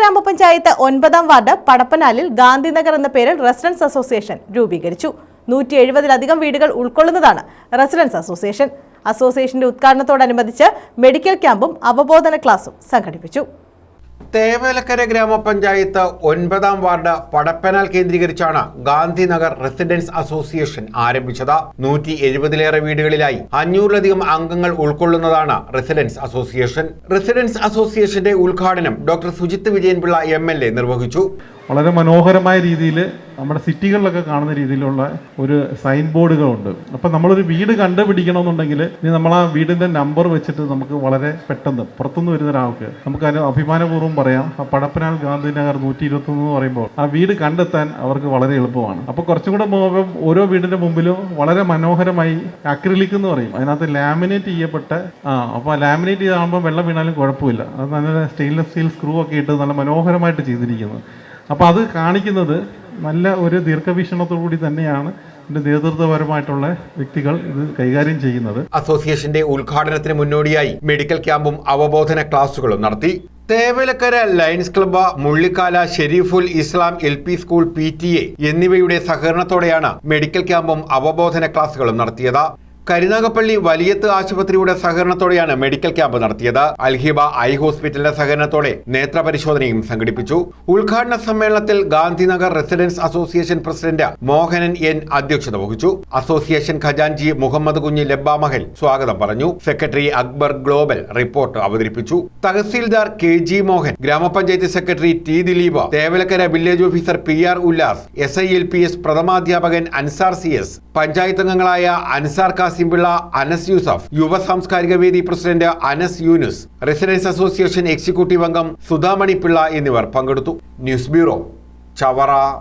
ഗ്രാമപഞ്ചായത്ത് ഒൻപതാം വാർഡ് പടപ്പനാലിൽ ഗാന്ധിനഗർ എന്ന പേരിൽ റെസിഡൻസ് അസോസിയേഷൻ രൂപീകരിച്ചു. നൂറ്റി എഴുപതിലധികം വീടുകൾ ഉൾക്കൊള്ളുന്നതാണ് റെസിഡൻസ് അസോസിയേഷൻ. അസോസിയേഷന്റെ ഉദ്ഘാടനത്തോടനുബന്ധിച്ച് മെഡിക്കൽ ക്യാമ്പും അവബോധന ക്ലാസും സംഘടിപ്പിച്ചു. തേവലക്കര ഗ്രാമപഞ്ചായത്ത് ഒൻപതാം വാർഡ് പടപ്പനാൽ കേന്ദ്രീകരിച്ചാണ് ഗാന്ധിനഗർ റെസിഡൻസ് അസോസിയേഷൻ ആരംഭിച്ചത്. നൂറ്റി എഴുപതിലേറെ വീടുകളിലായി അഞ്ഞൂറിലധികം അംഗങ്ങൾ ഉൾക്കൊള്ളുന്നതാണ് റെസിഡൻസ് അസോസിയേഷൻ. റെസിഡൻസ് അസോസിയേഷന്റെ ഉദ്ഘാടനം ഡോക്ടർ സുജിത് വിജയൻപിള്ള എം നിർവഹിച്ചു. വളരെ മനോഹരമായ രീതിയിൽ നമ്മുടെ സിറ്റികളിലൊക്കെ കാണുന്ന രീതിയിലുള്ള ഒരു സൈൻ ബോർഡുകളുണ്ട് അപ്പം നമ്മളൊരു വീട് കണ്ടുപിടിക്കണമെന്നുണ്ടെങ്കിൽ ഇനി നമ്മൾ ആ വീടിന്റെ നമ്പർ വെച്ചിട്ട് നമുക്ക് വളരെ പെട്ടെന്ന് പുറത്തുനിന്ന് വരുന്ന ഒരാൾക്ക് നമുക്ക് അതിന് അഭിമാനപൂർവം പറയാം. ആ പടപ്പനാൽ ഗാന്ധിനഗർ നൂറ്റി ഇരുപത്തൊന്ന് എന്ന് പറയുമ്പോൾ ആ വീട് കണ്ടെത്താൻ അവർക്ക് വളരെ എളുപ്പമാണ്. അപ്പോൾ കുറച്ചും കൂടെ ഓരോ വീടിന്റെ മുമ്പിലും വളരെ മനോഹരമായി അക്രിലിക് എന്ന് പറയും. അതിനകത്ത് ലാമിനേറ്റ് ചെയ്യപ്പെട്ട ആ അപ്പോൾ ലാമിനേറ്റ് ചെയ്താകുമ്പോൾ വെള്ളം വീണാലും കുഴപ്പമില്ല. അത് നല്ല സ്റ്റെയിൻലെസ് സ്റ്റീൽ സ്ക്രൂ ഒക്കെ ഇട്ട് നല്ല മനോഹരമായിട്ട് ചെയ്തിരിക്കുന്നത് അപ്പോൾ അത് കാണിക്കുന്നത് നല്ല ഒരു ദീർഘവീക്ഷണത്തോടു കൂടി തന്നെയാണ് നേതൃത്വപരമായിട്ടുള്ള വ്യക്തികൾ ഇത് കൈകാര്യം ചെയ്യുന്നത്. അസോസിയേഷന്റെ ഉദ്ഘാടനത്തിന് മുന്നോടിയായി മെഡിക്കൽ ക്യാമ്പും അവബോധന ക്ലാസുകളും നടത്തി. Thevalakkara lions club Mullikkala Shariful Islam L P school P T A എന്നിവയുടെ സഹകരണത്തോടെയാണ് മെഡിക്കൽ ക്യാമ്പും അവബോധന ക്ലാസുകളും നടത്തിയത്. കരുനാഗപ്പള്ളി വലിയത്ത് ആശുപത്രിയുടെ സഹകരണത്തോടെയാണ് മെഡിക്കൽ ക്യാമ്പ് നടത്തിയത്. അൽഹിബ ഐ ഹോസ്പിറ്റലിന്റെ സഹകരണത്തോടെ നേത്രപരിശോധനയും സംഘടിപ്പിച്ചു. ഉദ്ഘാടന സമ്മേളനത്തിൽ Gandhinagar residence association president Mohanan N അധ്യക്ഷത വഹിച്ചു. അസോസിയേഷൻ ഖജാൻജി മുഹമ്മദ് കുഞ്ഞി ലബ്ബാമഹൽ സ്വാഗതം പറഞ്ഞു. സെക്രട്ടറി അക്ബർ ഗ്ലോബൽ റിപ്പോർട്ട് അവതരിപ്പിച്ചു. തഹസീൽദാർ കെ ജി മോഹൻ ഗ്രാമപഞ്ചായത്ത് secretary T Dileep Thevalakkara village officer P R Ullas S I L P S പ്രഥമാധ്യാപകൻ Ansar C S panchayat അംഗങ്ങളായ അൻസാർ കാസിംപിള്ള അനസ് യൂസഫ് യുവ സാംസ്കാരിക വേദി president Anas Yunus residence association executive അംഗം സുധാമണി പിള്ള എന്നിവർ പങ്കെടുത്തു. News bureau Chavara.